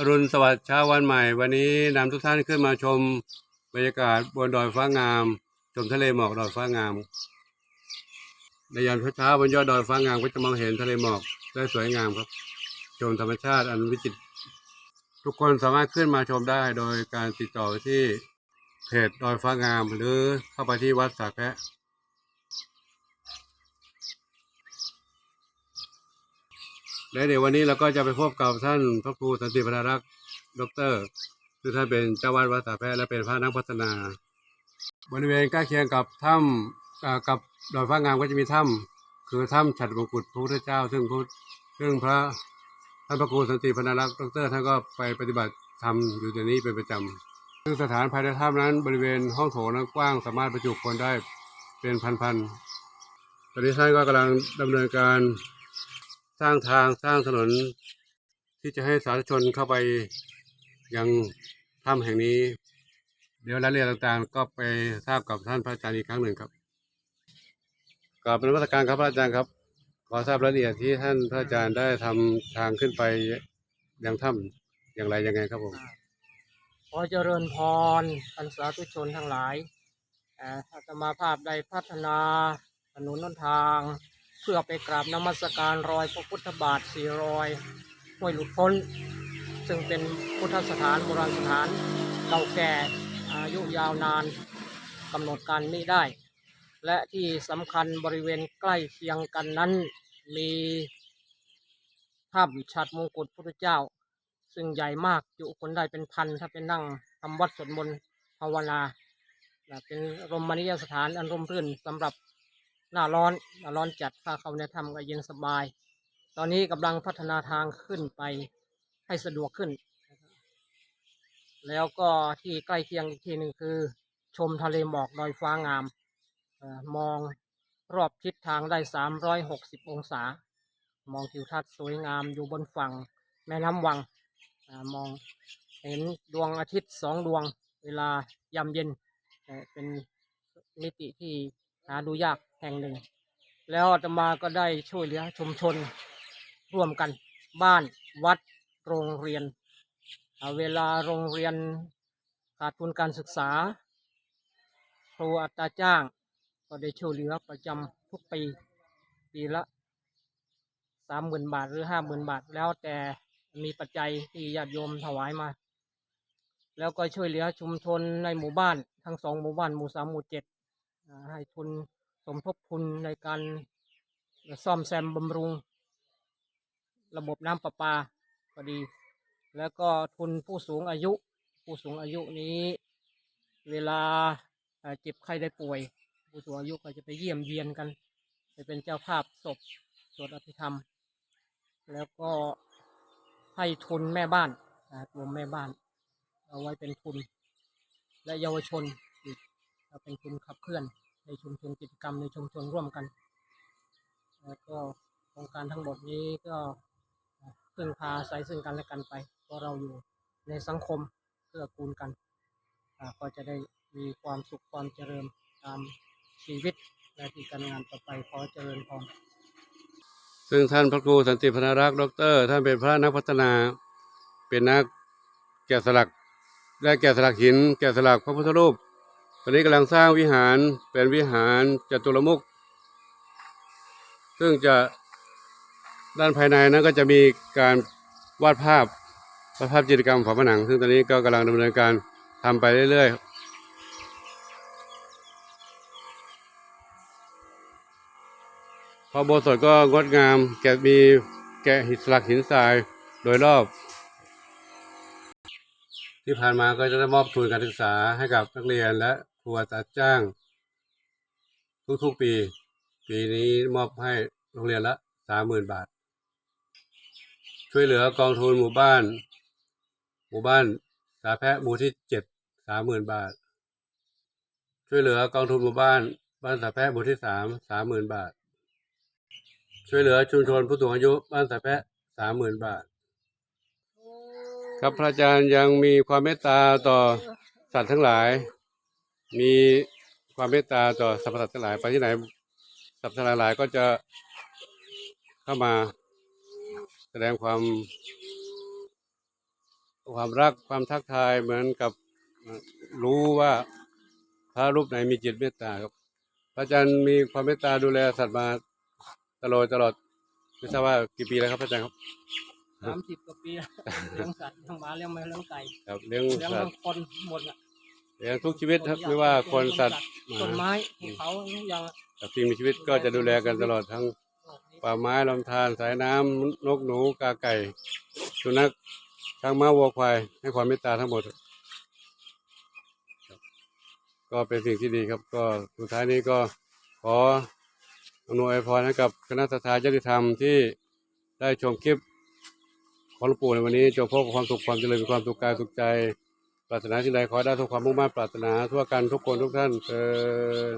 อรุณสวัสดิ์เช้าวันใหม่ วันนี้นำทุกท่านขึ้นมาชมบรรยากาศบนดอยฟ้างาม ชมทะเลหมอกดอยฟ้างาม ในยามเช้าๆบนยอดดอยฟ้างามก็จะมองเห็นทะเลหมอกได้สวยงามครับ ชมธรรมชาติอันวิจิตรทุกคนสามารถขึ้นมาชมได้โดยการติดต่อที่เพจดอยฟ้างาม หรือเข้าไปที่วัดสาแพะ และเดี๋ยววันนี้เราก็จะไปพบกับท่านพระครูสันติพนารักษ์ดรคือท่านเป็นเจ้าวาดวัดสาแพทย์และเป็นพระนักพัฒนา บริเวณใกล้เคียงกับถ้ำกับดอยฟ้างามก็จะมีถ้ำคือถ้ำฉัตรมงกุฎพระพุทธเจ้า ซึ่งพระซึ่งพระท่านพระครูสันติพนารักษ์ดรท่านก็ไปปฏิบัติธรรมอยู่ที่นี้เป็นประจำซึ่งสถานภายในถ้ำนั้น บริเวณห้องโถงนั้นกว้างสามารถบรรจุคนได้เป็นพันๆตอนนี้ท่านก็กำลังดำเนินการ สร้างทางสร้างถนน ที่จะให้สาธารณชนเข้าไปยังถ้ำแห่งนี้ เดี๋ยวรายละเอียดต่างๆ ก็ไปทราบกับท่านพระอาจารย์อีกครั้งหนึ่งครับกราบเป็นวัตการครับพระอาจารย์ครับ ขอทราบรายละเอียดที่ท่านพระอาจารย์ได้ทำทางขึ้นไปยังถ้ำอย่างไรยังไงครับผมขอเจริญพรท่านสาธุชนทั้งหลายอาตมาภาพได้พัฒนาถนนหนทาง เพื่อไปกราบนมัสการรอยพระพุทธบาทสี่รอยห้วยหลุดพ้น ซึ่งเป็นพุทธสถานโบราณสถานเก่าแก่อายุยาวนานกำหนดการไม่ได้ และที่สำคัญบริเวณใกล้เคียงกันนั้นมีถ้ำฉัดมงกุฎพุทธเจ้า ซึ่งใหญ่มากจุคนได้เป็นพันถ้าเป็นนั่งทำวัดสวดมนต์ภาวนาเป็นรมณียสถานอันร่มรื่นสำหรับ หน้าร้อนหน้าร้อนจัดถ้าเขาในถ้ำก็เย็นสบาย ตอนนี้กำลังพัฒนาทางขึ้นไปให้สะดวกขึ้น แล้วก็ที่ใกล้เคียงอีกที่หนึ่งคือ ชมทะเลหมอกดอยฟ้างามออมองรอบทิศทางได้ 360 องศา มองทิวทัศน์สวยงามอยู่บนฝั่งแม่น้ำวังอมองเห็นดวงอาทิตย์สองดวงเวลายามเย็นเออเป็นมิติที่หาดูยาก แห่งหนึ่ง แล้วอาตมาก็ได้ช่วยเหลือชุมชนร่วมกันบ้านวัดโรงเรียน เวลาโรงเรียนขาดทุนการศึกษา ครูอัตราจ้าง ก็ได้ช่วยเหลือประจำทุกปีปีละสามหมื่นบาทหรือห้าหมื่นบาท แล้วแต่มีปัจจัยที่ญาติโยมถวายมา แล้วก็ช่วยเหลือชุมชนในหมู่บ้านทั้งสองหมู่บ้านหมู่สามหมู่เจ็ดให้ทุน สมทบทุนในการซ่อมแซมบำรุง ระบบน้ำประปาก็ดี แล้วก็ทุนผู้สูงอายุ ผู้สูงอายุนี้ เวลาเจ็บไข้ได้ป่วย ผู้สูงอายุก็จะไปเยี่ยมเยียนกันไปเป็นเจ้าภาพศพสวดอภิธรรม แล้วก็ให้ทุนแม่บ้านรวมแม่บ้าน เอาไว้เป็นทุน และเยาวชนอีกเป็นทุนขับเคลื่อน ในชุมชนกิจกรรมในชุมชนร่วมกัน แล้วก็โครงการทั้งหมดนี้ก็พึ่งพาอาศัยซึ่งกันและกันไป เพราะเราอยู่ในสังคมเพื่อกูลกัน ก็จะได้มีความสุขความเจริญตามชีวิตและที่การงานต่อไปขอเจริญพรซึ่งท่านพระครูสันติพนารักษ์ดร ท่านเป็นพระนักพัฒนา เป็นนักแกะสลัก และแกะสลักหิน แกะสลักพระพุทธรูป อนนี้กำลังสร้างวิหารเป็นวิหารจตุรมุขซึ่งจะด้านภายในนั้นก็จะมีการวาดภาพวาดภาพจิตรกรรมฝาผนัง ซึ่งตอนนี้ก็กำลังดำเนินการทำไปเรื่อยๆพระโบสถก็งดงาม แกะมีแกะหินสลักหินทรายโดยรอบ ที่ผ่านมาก็จะได้มอบทุนการศึกษาให้กับนักเรียนและ ครูอาจารย์จ้าง ทุกๆปี ปีนี้มอบให้โรงเรียนละสามหมื่นบาท ช่วยเหลือกองทุนหมู่บ้าน หมู่บ้านสาแพะหมู่ที่เจ็ดสามหมื่นบาท ช่วยเหลือกองทุนหมู่บ้าน บ้านสาแพะหมู่ที่สามสามหมื่นบาท ช่วยเหลือชุมชนผู้สูงอายุบ้านสาแพะสามหมื่นบาท ครับพระอาจารย์ยังมีความเมตตาต่อสัตว์ทั้งหลาย มีความเมตตาต่อสรรพสัตว์ทั้งหลายไปที่ไหนสรรพสัตว์ทั้งหลายก็จะเข้ามาแสดงความความรักความทักทายเหมือนกับเอ่อรู้ว่าพระรูปไหนมีจิตเมตตาครับพระอาจารย์มีความเมตตาดูแลสัตว์มาตลอดตลอดไม่ทราบว่ากี่ปีแล้วครับพระอาจารย์ครับสามสิบกว่าปีแล้วเลี้ยงสัตว์เลี้ยงหมาเลี้ยงแมวเลี้ยงไก่ครับเลี้ยงเลี้ยงสัทั้ตงว์คนหมดอะ เลี้ยงทุกชีวิตครับไม่ว่าคนสัตว์หมาต้นไม้ภูเขาทุกอย่างอะกับสิ่งมีชีวิตก็จะดูแลกันตลอดทั้งโลกนี้ป่าไม้ลำธารสายน้ำนกหนูกาไก่สุนัขช้างม้าวัวควายให้ความเมตตาทั้งหมดครับก็เป็นสิ่งที่ดีครับ ก็สุดท้ายนี้ก็ขออำนวยพรให้กับคณะทาญาติธรรมที่ได้ชมคลิปของหลวงปู่ในวันนี้จงพบกับความสุขความเจริญมีความสุขกายสุขใจ ปรารถนาสิ่งใดขอได้ทุกความมุ่งมั่นปรารถนาทั่วกันทุกคนทุกท่านเออ